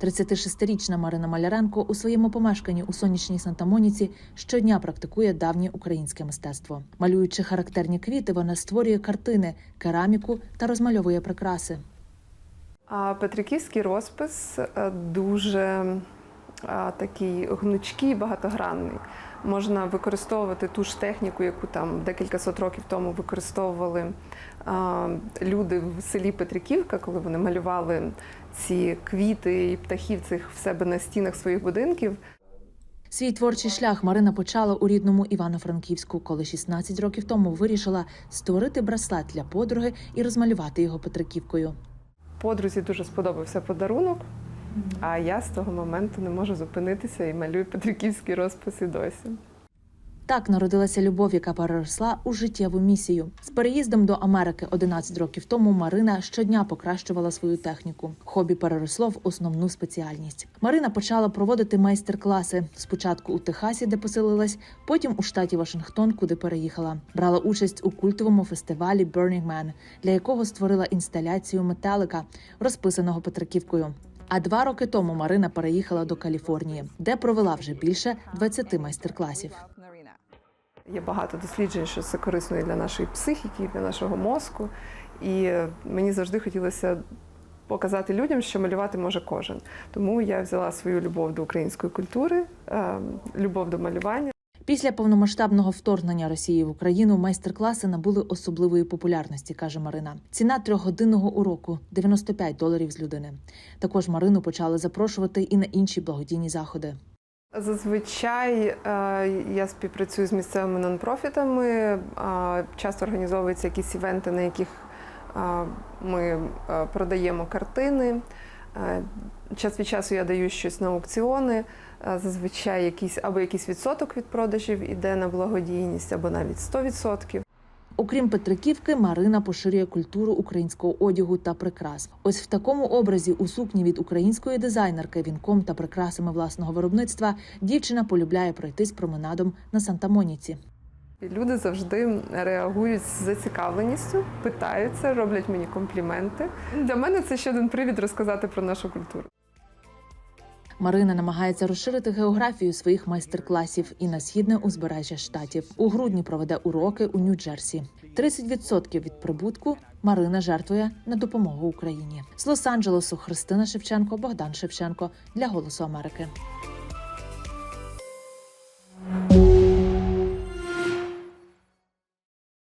36-річна Марина Маляренко у своєму помешканні у сонячній Санта-Моніці щодня практикує давнє українське мистецтво. Малюючи характерні квіти, вона створює картини, кераміку та розмальовує прикраси. А Петриківський розпис е, дуже такий гнучкий, багатогранний. Можна використовувати ту ж техніку, яку там декілька сот років тому використовували а, люди в селі Петриківка, коли вони малювали ці квіти і птахів цих в себе на стінах своїх будинків. Свій творчий шлях Марина почала у рідному Івано-Франківську, коли 16 років тому вирішила створити браслет для подруги і розмалювати його Петриківкою. Подрузі дуже сподобався подарунок, а я з того моменту не можу зупинитися і малюю Петриківський розпис і досі. Так народилася любов, яка переросла у життєву місію. З переїздом до Америки 11 років тому Марина щодня покращувала свою техніку. Хобі переросло в основну спеціальність. Марина почала проводити майстер-класи спочатку у Техасі, де поселилась, потім у штаті Вашингтон, куди переїхала. Брала участь у культовому фестивалі Burning Man, для якого створила інсталяцію метелика, розписаного Петриківкою. А два роки тому Марина переїхала до Каліфорнії, де провела вже більше 20 майстер-класів. Є багато досліджень, що це корисно і для нашої психіки, і для нашого мозку. І е, мені завжди хотілося показати людям, що малювати може кожен. Тому я взяла свою любов до української культури, е, любов до малювання. Після повномасштабного вторгнення Росії в Україну майстер-класи набули особливої популярності, каже Марина. Ціна трьохгодинного уроку 95 доларів з людини. Також Марину почали запрошувати і на інші благодійні заходи. Зазвичай е, я співпрацюю з місцевими нонпрофітами. е, Часто організовуються якісь івенти, на яких е, ми продаємо картини. Е, Час від часу я даю щось на аукціони. Е, Зазвичай якийсь або якийсь відсоток від продажів іде на благодійність, або навіть 100%. Окрім Петриківки, Марина поширює культуру українського одягу та прикрас. Ось в такому образі у сукні від української дизайнерки вінком та прикрасами власного виробництва дівчина полюбляє пройтись променадом на Санта-Моніці. Люди завжди реагують з зацікавленістю, питаються, роблять мені компліменти. Для мене це ще один привід розказати про нашу культуру. Марина намагається розширити географію своїх майстер-класів і на східне узбережжя штатів. У грудні проведе уроки у Нью-Джерсі. 30% від прибутку Марина жертвує на допомогу Україні. З Лос-Анджелесу Христина Шевченко, Богдан Шевченко для Голосу Америки.